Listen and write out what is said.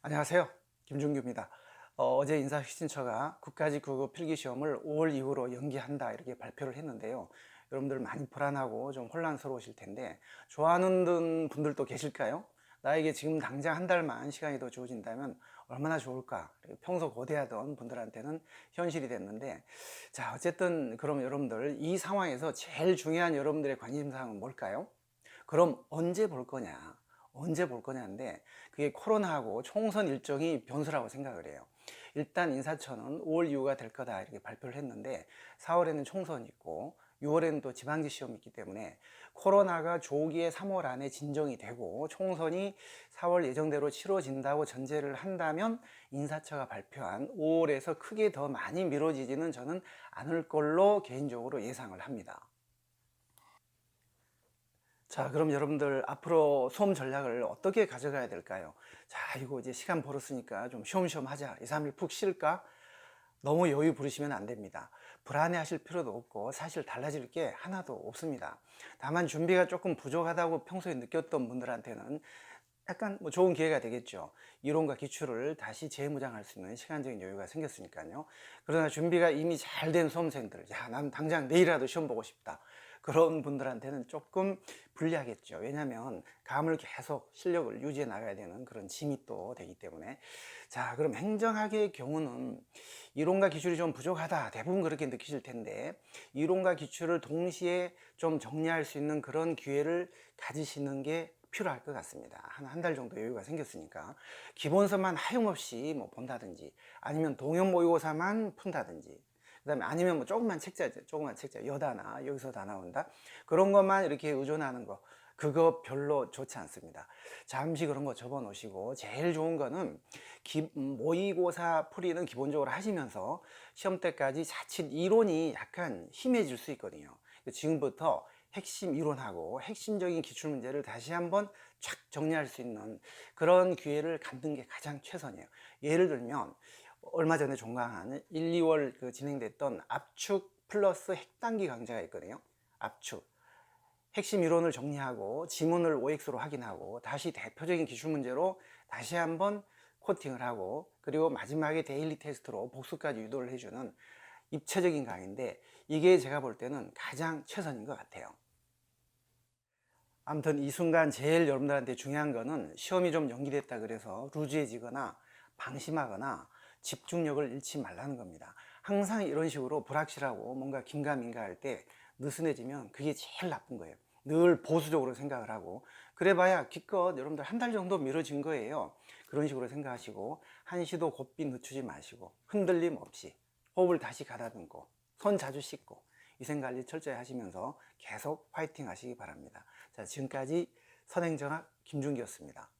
안녕하세요. 김준규입니다. 어, 제 인사혁신처가 국가직 국어 필기시험을 5월 이후로 연기한다 이렇게 발표를 했는데요. 여러분들 많이 불안하고 좀 혼란스러우실 텐데 좋아하는 분들도 계실까요? 나에게 지금 당장 한 달만 시간이 더 주어진다면 얼마나 좋을까? 평소 고대하던 분들한테는 현실이 됐는데 자 어쨌든 그럼 여러분들 이 상황에서 제일 중요한 여러분들의 관심사항은 뭘까요? 그럼 언제 볼 거냐? 언제 볼 거냐인데 그게 코로나하고 총선 일정이 변수라고 생각을 해요. 일단 인사처는 5월 이후가 될 거다 이렇게 발표를 했는데 4월에는 총선이 있고 6월에는 또 지방지 시험이 있기 때문에 코로나가 조기에 3월 안에 진정이 되고 총선이 4월 예정대로 치러진다고 전제를 한다면 인사처가 발표한 5월에서 크게 더 많이 미뤄지지는 저는 않을 걸로 개인적으로 예상을 합니다. 자, 그럼 여러분들 앞으로 수험 전략을 어떻게 가져가야 될까요? 자, 이거 이제 시간 벌었으니까 좀 쉬엄쉬엄 하자. 2, 3일 푹 쉴까? 너무 여유 부리시면 안 됩니다. 불안해 하실 필요도 없고 사실 달라질 게 하나도 없습니다. 다만 준비가 조금 부족하다고 평소에 느꼈던 분들한테는 약간 뭐 좋은 기회가 되겠죠. 이론과 기출을 다시 재무장할 수 있는 시간적인 여유가 생겼으니까요. 그러나 준비가 이미 잘 된 수험생들, 야, 난 당장 내일이라도 시험 보고 싶다. 그런 분들한테는 조금 불리하겠죠. 왜냐하면 감을 계속 실력을 유지해 나가야 되는 그런 짐이 또 되기 때문에. 자, 그럼 행정학의 경우는 이론과 기출이 좀 부족하다. 대부분 그렇게 느끼실 텐데, 이론과 기출을 동시에 좀 정리할 수 있는 그런 기회를 가지시는 게 필요할 것 같습니다. 한 한 달 정도 여유가 생겼으니까 기본서만 하염없이 뭐 본다든지 아니면 동형 모의고사만 푼다든지 그다음에 아니면 뭐 조금만 책자 조금만 책자 여다나 여기서 다 나온다 그런 것만 이렇게 의존하는 거 그거 별로 좋지 않습니다. 잠시 그런 거 접어 놓으시고 제일 좋은 거는 기, 모의고사 풀이는 기본적으로 하시면서 시험 때까지 자칫 이론이 약간 희미해질 수 있거든요. 지금부터 핵심 이론하고 핵심적인 기출 문제를 다시 한번 쫙 정리할 수 있는 그런 기회를 갖는 게 가장 최선이에요. 예를 들면 얼마 전에 종강한 1, 2월 그 진행됐던 압축 플러스 핵단기 강좌가 있거든요. 압축. 핵심 이론을 정리하고 지문을 OX로 확인하고 다시 대표적인 기출 문제로 다시 한번 코팅을 하고 그리고 마지막에 데일리 테스트로 복수까지 유도를 해주는 입체적인 강의인데 이게 제가 볼 때는 가장 최선인 것 같아요. 아무튼 이 순간 제일 여러분들한테 중요한 거는 시험이 좀 연기됐다 그래서 루즈해지거나 방심하거나 집중력을 잃지 말라는 겁니다. 항상 이런 식으로 불확실하고 뭔가 긴가민가 할 때 느슨해지면 그게 제일 나쁜 거예요. 늘 보수적으로 생각을 하고 그래봐야 기껏 여러분들 한 달 정도 미뤄진 거예요. 그런 식으로 생각하시고 한시도 곱비 늦추지 마시고 흔들림 없이 호흡을 다시 가다듬고 손 자주 씻고 위생관리 철저히 하시면서 계속 화이팅 하시기 바랍니다. 자, 지금까지 선행전학 김준기였습니다.